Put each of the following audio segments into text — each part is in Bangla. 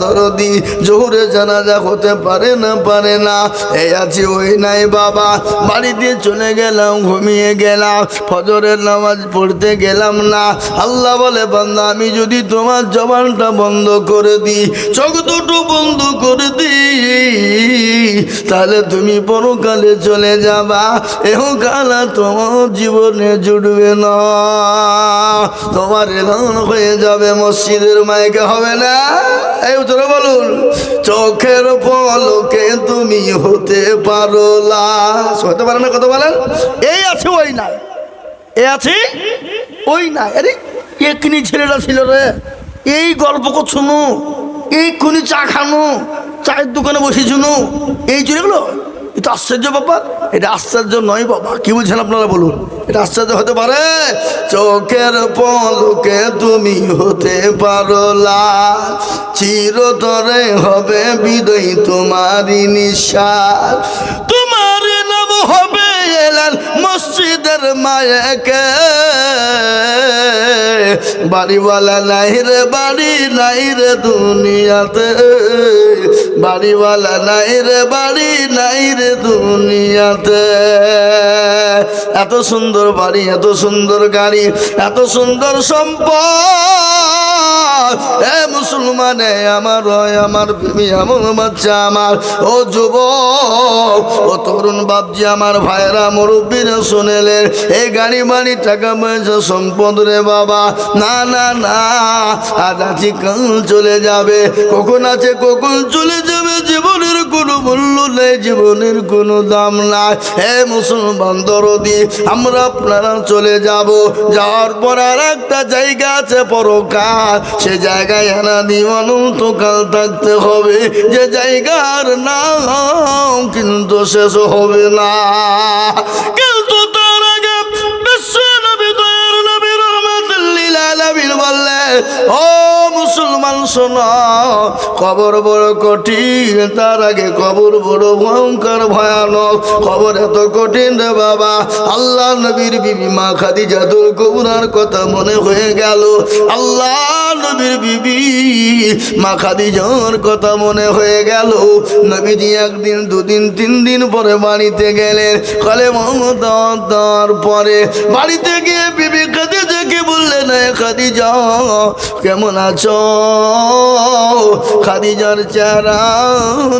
দরদি, জোহরে জানাজা হতে পারে না পারে না। এই আছে ওই নাই বাবা। বাড়িতে চলে গেলাম, ঘুমিয়ে গেলাম, ফজরের নামাজ পড়তে গেলাম না। আল্লাহ বলে, বান্দা, আমি যদি তোমার জবানটা বন্ধ করে দিই, চোখ দুটো বন্ধ করে দিই, তাহলে তুমি পরকালে চলে যাবা। এহ কালা তোমার জীবনে জুড়বে না। তোমার এলান হয়ে যাবে, মসজিদের মাইকে হবে না। এই উত্তরে বলুন, চোখের পলকে তুমি হতে পারো লাশ হতে পারো না কত বলেন? এই আছে, ওই নাই। এ আছে, ওই নাই। আরে এক্ষুনি ছেলেটা ছিল রে। এই গল্প করছুনু এই খুনি চা খানো, চায়ের দোকানে বসে শুনু। এই চলে গেলো এটা আশ্চর্য ব্যাপার। এটা আশ্চর্য নয় বাবা, কি বলছেন আপনারা বলুন? এটা আশ্চর্য হতে পারে? চোখের পলকে তুমি হতে পারো লাল চিরতরে হবে বিদয় তোমারই নিঃশ্বাস তোমার নাম হবে এলান মসজিদের মায়াকে। বাড়িওয়ালা নাই রে, বাড়ি নাই রে দুনিয়াতে। বাড়িওয়ালা নাই রে, বাড়ি নাই রে দুনিয়াতে। এত সুন্দর বাড়ি, এত সুন্দর গাড়ি, এত সুন্দর সম্পদ। এ মুসলমানে আমার আমার বিবি আমার বাচ্চা আমার। ও যুব ও তরুণ বাপজি, আমার ভাইরা মুরব্বীরা শুনেলেন এই গাড়ি বাড়ি টাকা পয়সা সম্পদ রে বাবা। না না না, আজ আছি কাল চলে যাবে। কখন আছে, কখন চলে যাবে কোনো মূল্য নেই জীবনের কোনো দাম নাই। হে মুসলমান, দরদি, আমরা আপনারা চলে যাব। যাওয়ার পর আর একটা জায়গা আছে পরকাল। সে জায়গায় এনা কাল থাকতে হবে। যে জায়গার নাম কিন্তু শেষ হবে না। কিন্তু তার আগে বিশ্ব নবী, দয়ার নবী রহমাতুল্লিল বললেন, ও মুসলমান শোনা, কবর বড় কঠিন, তার আগে কবর বড় ভয়ঙ্কর, ভয়ানক। কবর এত কঠিন রে বাবা, আল্লাহ নবীর বিবি মা খাদিজাতুল কুবরার কথা মনে হয়ে গেল। আল্লাহ নবীর বিবি মা খাদি খাদিজার কথা মনে হয়ে গেল। নবীজি একদিন, দুদিন, তিন দিন পরে বাড়িতে গেলেন। কলে মমতার পরে বাড়িতে গিয়ে বিবি খাদিজাকে বললেন খাদি খাদিজা, কেমন আছো? খাদিজার চেহারা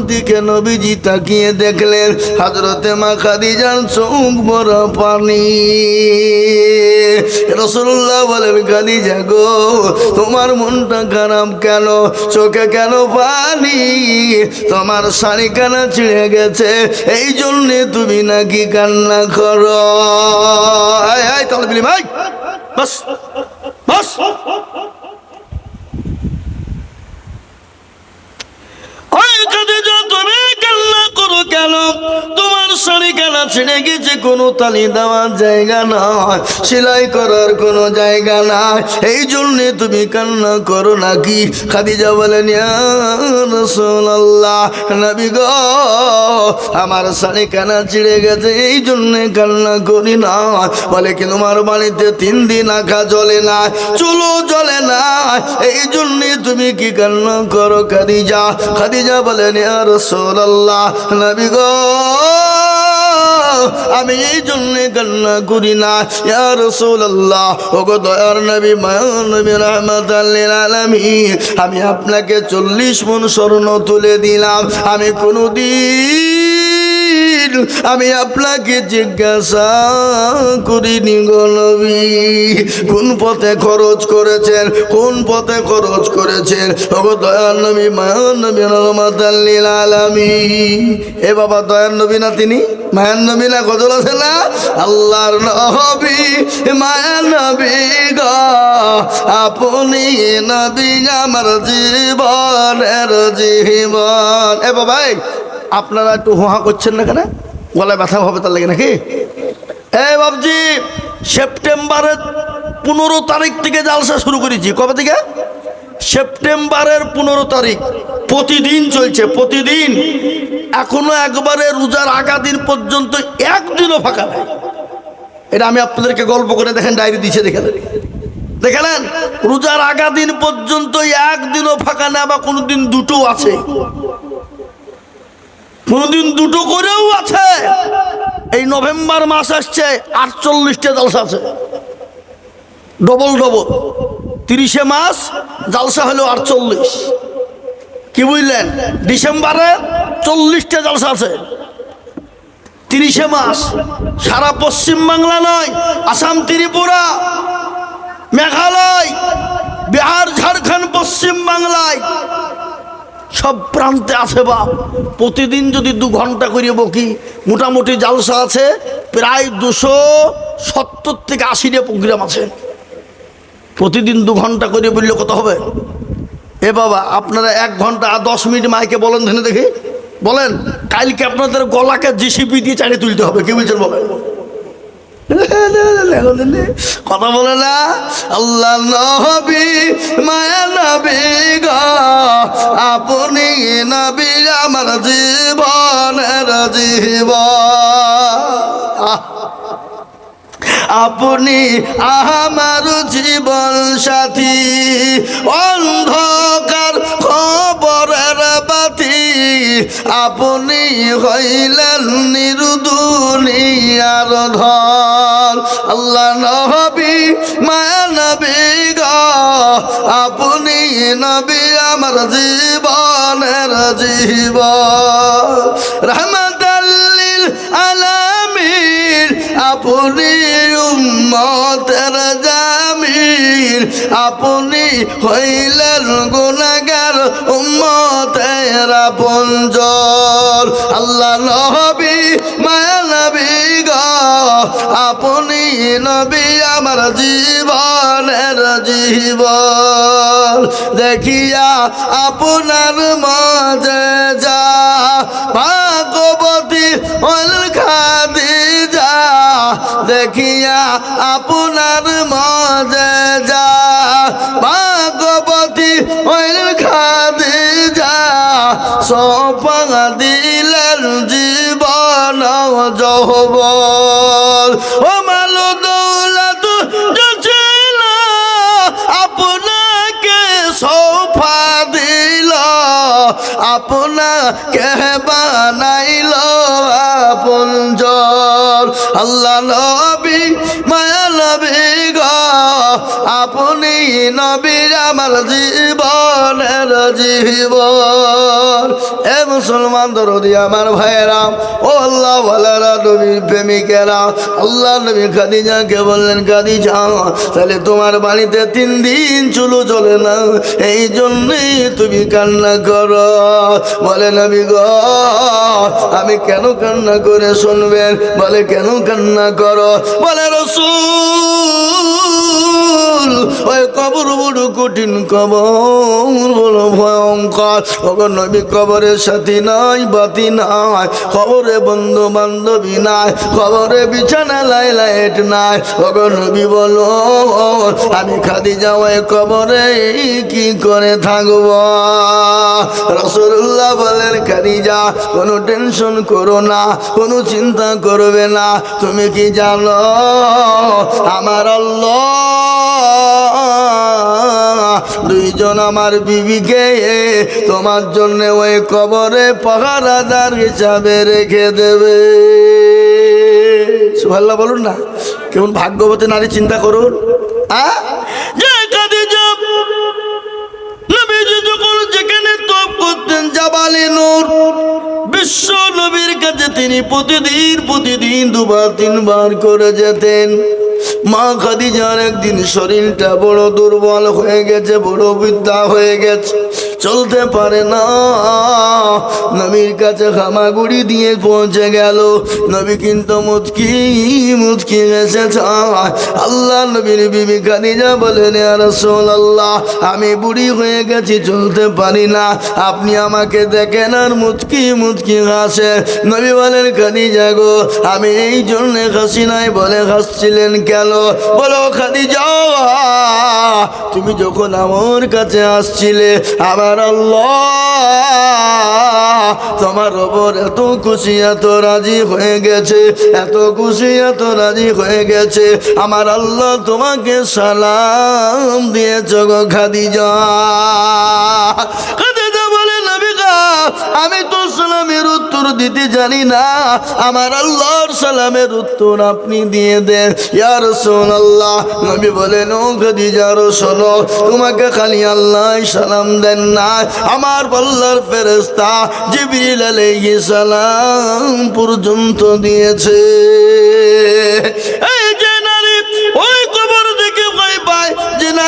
দিকে নবীজি তাকিয়ে দেখলেন হাজরতে মা খাদিজার চোখ বড় পানি। রসুল্লাহ বলেন, খাদিজা গো, তোমার মনটা খারাপ কেন? চোখে কেন পানি? তোমার শাড়ি কানা ছিঁড়ে গেছে এই জন্যে তুমি নাকি কান্না করো। আয় তাহলে ভাই। বাস বাস ওই খাদিজা, তুমি কান্না করো কেন তোমার শাড়ি কেনা ছিঁড়ে গেছে, কোনো তালি দেওয়ার জায়গা নয়। সেলাই করার কোনো জায়গা নাই। এই জন্যে তুমি কান্না করো নাকি? খাদিজা বলেন আল্লাহ নবী গো, আমার শাড়ি কানা ছিঁড়ে গেছে, এই জন্যে কান্না করি না। বলে কি তোমার বাড়িতে তিন দিন আঁকা জ্বলে না? চুলো জ্বলে না। এই জন্যে তুমি কি কান্না করো খাদিজা? খাদিজা বলেন আর সোল্লাহ নবী গো আমি এই জন্য কান্না করি না। ইয়া রাসূলুল্লাহ ও গো দয়ার নবী মায়ার নবী রাহমাতাল্লিল আলামিন, আমি আপনাকে চল্লিশ মন স্বর্ণ তুলে দিলাম। আমি কোনোদিন, আমি আপনাকে জিজ্ঞাসা করিনি গো নবী। কোন পথে খরচ করেছেন? কোন পথে খরচ করেছেন? ও গো দয়ার নবী মায়ার নবী রাহমাতাল্লিল আলামিন। এ বাবা, দয়ার নবী না তিনি? মায়ার নবী না গজল আছে না? আল্লাহর নবী, মায়ার নবী গ। আপনি নবী আমার জীবনের জীবন। এ বাবাই আপনারা একটু হোহা করছেন না কেন? গলায় ব্যথা হবে তার লাগে নাকি? এ বাবজি সেপ্টেম্বরের পনেরো তারিখ থেকে জালসা শুরু করেছি। কবে থেকে? সেপ্টেম্বরের পনেরো তারিখ। প্রতিদিন চলছে, প্রতিদিন। এখনও একবারে রোজার আগা দিন পর্যন্ত একদিনও ফাঁকা নাই। এটা আমি আপনাদেরকে গল্প করে দেখেন, ডায়েরি দিচ্ছে দেখে দেখলেন রোজার আগা দিন পর্যন্ত একদিনও ফাঁকা না বা কোনোদিন দুটো আছে। কোনোদিন দুটো করেও আছে। এই নভেম্বর মাস আসছে, আটচল্লিশটা জালসা আছে। Double double. তিরিশে মাস, জালসা হলো আটচল্লিশ। কি বুঝলেন? ডিসেম্বরে চল্লিশটা জালসা আছে। তিরিশে মাস। সারা পশ্চিম বাংলা নয়, আসাম, ত্রিপুরা, মেঘালয়, বিহার, ঝাড়খণ্ড, পশ্চিম বাংলায়। সব প্রান্তে আছে বা প্রতিদিন যদি দু ঘণ্টা করে বকি, মোটামুটি জালসা আছে, প্রায় দুশো সত্তর থেকে আশিটা প্রোগ্রাম আছে। প্রতিদিন দু ঘণ্টা করে বললে কত হবে? এ বাবা, আপনারা এক ঘণ্টা আর দশ মিনিট মাইকে বলেন ধরে দেখি। বলেন, কালকে আপনাদের গলাকে জিসিপি দিয়ে চালিয়ে তুলতে হবে, কি বলছেন বলেন? কথা বলে না? আল্লাহ নবী, মায়া নবী গো, আপনি নবী আমার জীবনের জীবন। আপনি আমার জীবন সাথী অন্ধকার আপনি হইলেন নিরুদুনিয়ার ধর আল্লাহ নবী, মায়া নবী গ। আপনি নবী আমার জীবনের জীবন। রহমতাল্লিল আলামিন, আপনি আপনি হইলেন গুনাগার উম্মতের পঞ্জর আল্লাহ নবী, মায়া গ, আপনি নবী আমার জীবনের জীবন। দেখিয়া আপনার মাঝে যা, ভাগবতী হল খাদি যা দেখিয়া আপনার মাঝে যা আপনাকে বানাইল আপনজন আল্লাহ নবী মায়া নবী গ আপনি নবীর আমার জীবনের জীবন। এ মুসলমান দরদি আমার ভাইয়েরা, ও আল্লাহ ভালারা নবীর প্রেমিকেরা, আল্লাহ নবী খাদিজাকে বললেন, খাদিজা, তাহলে তোমার বাড়িতে তিন দিন চুলো চলে না? এই জন্যই তুমি কান্না করো। বলে, নবী গ, আমি কেন কান্না করে শুনবেন? বলে, কেন কান্না করো? বলে, রসুল ওই কবর বড় কঠিন কবর বড় ভয়ঙ্কর। ওগো নবী কবরের সাথী নাই, বাতি নাই খবরে বন্ধু বান্ধবী নাই খবরে বিছানা লাই লাইট নাই। ওগো নবী, বলো, আমি খাদি যাওয়াই কবরে কি করে থাকব? রসুল্লাহ বলেন, খাদিজা, কোনো টেনশন করো না, কোনো চিন্তা করবে না, তুমি কি জানো? আমার আল্লাহ দুইজন আমার বিবিকে তোমার জন্য ওই কবরে পাহারাদার হিসাবে রেখে দেবে। সুভাল্লা বলুন না, কেমন ভাগ্যবতী নারী চিন্তা করুন কাছে তিনি প্রতিদিন প্রতিদিন দুবার, তিনবার করে যেতেন। মা খাদিজার একদিন শরীরটা বড় দুর্বল হয়ে গেছে বড় বিদ্যা হয়ে গেছে। চলতে পারে না। নবীর কাছে হামাগুড়ি দিয়ে পৌঁছে গেল। নবী কিন্তু মুচকি মুচকি এসে আল্লাহ নবীর বিবি খাদিজা বলেন আল্লাহ আমি বুড়ি হয়ে গেছি, চলতে পারি না। আপনি আমাকে দেখেন আর মুচকি মুচকি হাসে। নবী বলেন, খাদিজা গো, আমি এই জন্যে হাসি নাই বলে হাসছিলেন কেন? বলো খাদিজা, তুমি যখন আমার কাছে আসছিলে, আমার তোমার ওপর এত খুশি এত রাজি হয়ে গেছে এত খুশি এত রাজি হয়ে গেছে। আমার আল্লাহ তোমাকে সালাম দিয়ে বলে নবী গো, আমি তো সালামের উত্তর দিতে জানি না। আমার আল্লাহর সালামের উত্তর আপনি দিয়ে দেন। ইয়ার সোন আল্লাহ নবী বলেন, ও খাদিজার শোনো, তোমাকে খালি আল্লাহ সালাম দেন না। আমার পাল্লার ফেরেস্তা জিবরিল আলাইহিস সালাম পর্যন্ত দিয়েছে। এই যে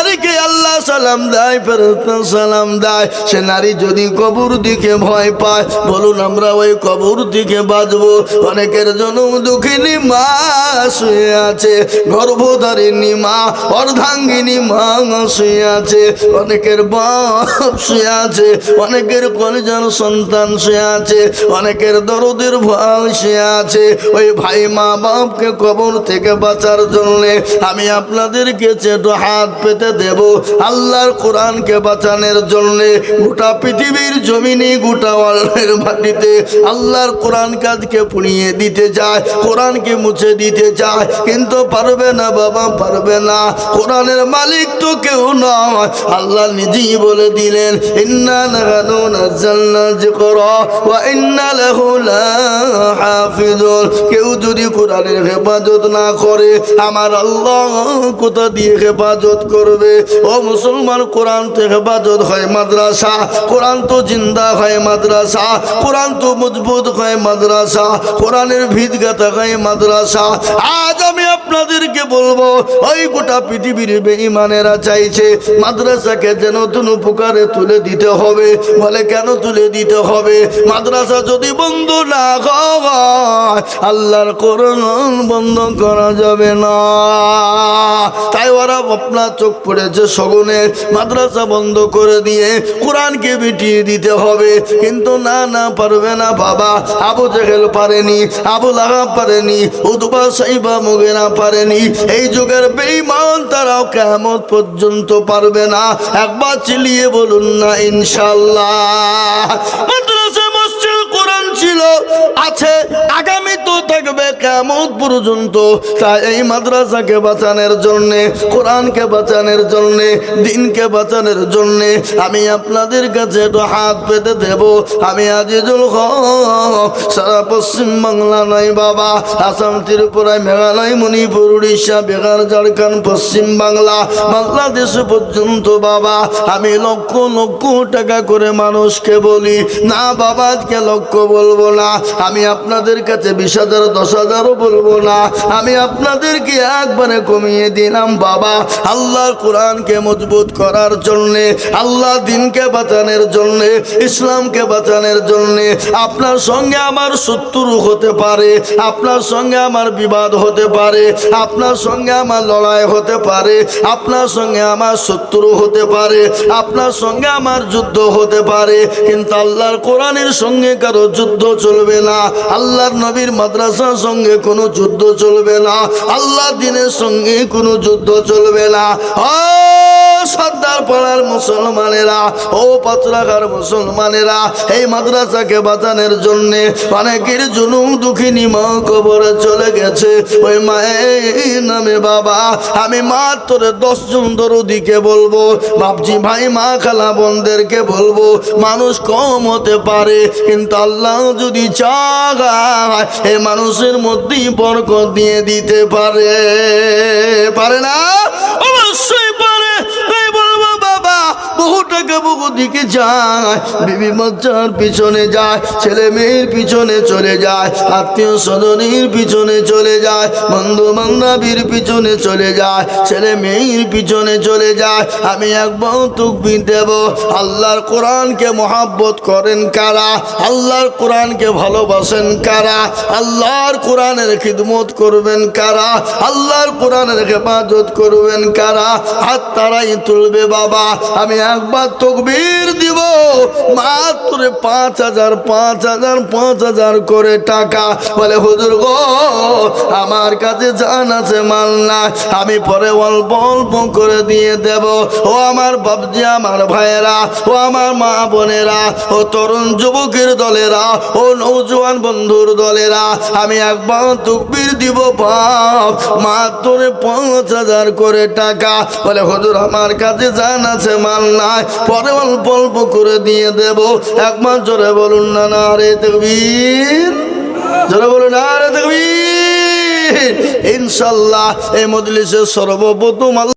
নারীকে আল্লাহ সালাম দেয় ফেরেস্তা সালাম দেয়। সে নারী যদি কবর দিকে ভয় পায়, বলুন আমরা ওই কবর দিকে বাঁচবো। অনেকের জন্য দুঃখিনী মা শুয়ে আছে, গর্ভধারিণী মা, অর্ধাঙ্গিনী মা শুয়ে আছে, অনেকের বাপ শুয়ে আছে, অনেকের কলেজার সন্তান শুয়ে আছে, অনেকের দরদের ভাই শুয়ে আছে। ওই ভাই মা বাপকে কবর থেকে বাঁচার জন্য আমি আপনাদেরকে চেটো হাত পেতে দেব। আল্লাহর কোরআনকে বাঁচানোর জন্য গোটা পৃথিবীর জমিনে, গোটা ওয়ার্ল্ডের মাটিতে আল্লাহর কোরআন কাজকে পুড়িয়ে দিতে চায় কোরআনকে মুছে দিতে চায় কিন্তু পারবে না বাবা, পারবে না। কোরআনের মালিক তো কেউ নয়। আল্লাহ নিজেই বলে দিলেন কেউ যদি কোরআনের হেফাজত না করে, আমার আল্লাহ কোথা দিয়ে হেফাজত করবে? ও মুসলমান, কোরআন তো হেফাজত হয় মাদ্রাসা। কোরআন তো জিন্দা হয় মাদ্রাসা। কোরআন তো মজবুত হয় মাদ্রাসা। কোরআনের ভিতগাতা হয় মাদ্রাসা। আজ আমি আপনাদেরকে বলব, ওই গোটা পৃথিবীর বেঈমানেরা চাইছে মাদ্রাসাকে যেন নতুন উপকারে তুলে দিতে হবে। বলে কেন তুলে দিতে হবে? মাদ্রাসা যদি বন্ধ না হয়, আল্লাহর কোরআন বন্ধ করা যাবে না। তাই ওরা আপনার চোখ পড়েছে সগুনে মাদ্রাসা বন্ধ করে দিয়ে কোরআনকে বিটিয়ে দিতে হবে। কিন্তু না না পারবে না বাবা। আবু জেহেল পারেনি, আবু লাগা পারেনি উদবা সাইবা মুগেরা পারেনি। এই যুগের বেঈমান তারাও কেমন পর্যন্ত পারবে না। একবার চিলিয়ে বলুন না ইনশাল্লাহ মাদ্রাসা, মসজিদ, কোরআন ছিল, আছে। আগামী তো কেমন পর্যন্ত তাই এই মাদ্রাসাকে বাঁচানোর জন্যে, কোরআনকে বাঁচানোর জন্যে, দিনকে বাঁচানোর জন্যে আমি আপনাদের কাছে একটু হাত পেতে দেব। আমি আজিজুল হক, সারা পশ্চিম বাংলা নয় বাবা আসাম ত্রিপুরা মেঘালয়, মণিপুর, উড়িষ্যা, বিহার, ঝাড়খণ্ড, পশ্চিম বাংলা, বাংলাদেশ পর্যন্ত বাবা, আমি লক্ষ লক্ষ টাকা করে মানুষকে বলি, না বাবা, আজকে লক্ষ বলব না। আমি আপনাদের কাছে বিশ হাজার, দশ হাজারও বলব না। আমি আপনাদেরকে একবারে কমিয়ে দিলাম, বাবা। আল্লাহর কোরআনকে মজবুত করার জন্যে, আল্লাহ দিনকে বাঁচানোর জন্যে, ইসলামকে বাঁচানোর জন্যে, আপনার সঙ্গে আমার শত্রু হতে পারে, আপনার সঙ্গে আমার বিবাদ হতে পারে, আপনার সঙ্গে আমার লড়াই হতে পারে, আপনার সঙ্গে আমার শত্রু হতে পারে, আপনার সঙ্গে আমার যুদ্ধ হতে পারে, কিন্তু আল্লাহর কোরআনের সঙ্গে কারও যুদ্ধ চলবে না। আল্লাহর নবীর মাদ্রাসার সঙ্গে কোনো যুদ্ধ চলবে না। আল্লাহ দিনের সঙ্গে কোনো যুদ্ধ চলবে না। সর্দার পাড়ার মুসলমানেরা, ও পাত্রাঘার মুসলমানেরা, এই মাদ্রাসাকে বাঁচানোর জন্যে অনেকের জুলুম দুঃখিনী মা কবরে চলে গেছে। ওই মায়ের নামে বাবা, আমি মাত্র দশ জন দরদিকে বলব, বাপজি ভাই, মা খালা বোনদেরকে বলব, মানুষ কম হতে পারে, কিন্তু আল্লাহ যদি চায় এই মানুষের মধ্যেই বরকত দিয়ে দিতে পারে। পারে না? অবশ্যই দিকে যায়। বিবি বাচ্চার পিছনে যায়, ছেলে মেয়ের পিছনে চলে যায়, আত্মীয় স্বজনের পিছনে চলে যায়, বন্ধু বান্ধবীর পিছনে চলে যায়, ছেলে মেয়ের পিছনে চলে যায়। আমি একবার তুকবি দেব আল্লাহর কোরআনকে মহাব্বত করেন কারা? আল্লাহর কোরআনকে ভালোবাসেন কারা? আল্লাহর কোরআনের খিদমত করবেন কারা? আল্লাহর কোরআনের হেফাজত করবেন কারা? হাত তারাই তুলবে বাবা। আমি একবার তকবীর দিব। মাত্র পাঁচ হাজার পাঁচ হাজার পাঁচ হাজার করে টাকা। বলে, হুজুর গো, আমার কাছে জান আছে, মাল না আমি পরে অল্প অল্প করে দিয়ে দেব। ও আমার বাবজি আমার ভাইয়েরা, ও আমার মা বোনেরা, ও তরুণ যুবকের দলেরা, ও নৌজওয়ান বন্ধুর দলেরা, আমি একবার তুকবির দিব বাপ মাত্র পাঁচ হাজার করে টাকা। বলে, হুজুর, আমার কাছে জান আছে, মাল নাই। পরে অল্প অল্প করে দিয়ে দেব। একমাস জোরে বলুন না না রে তকবীর। জোরে বলুন, না রে তকবীর। ইনশাল্লাহ এই মজলিসের সর্বপ্রথম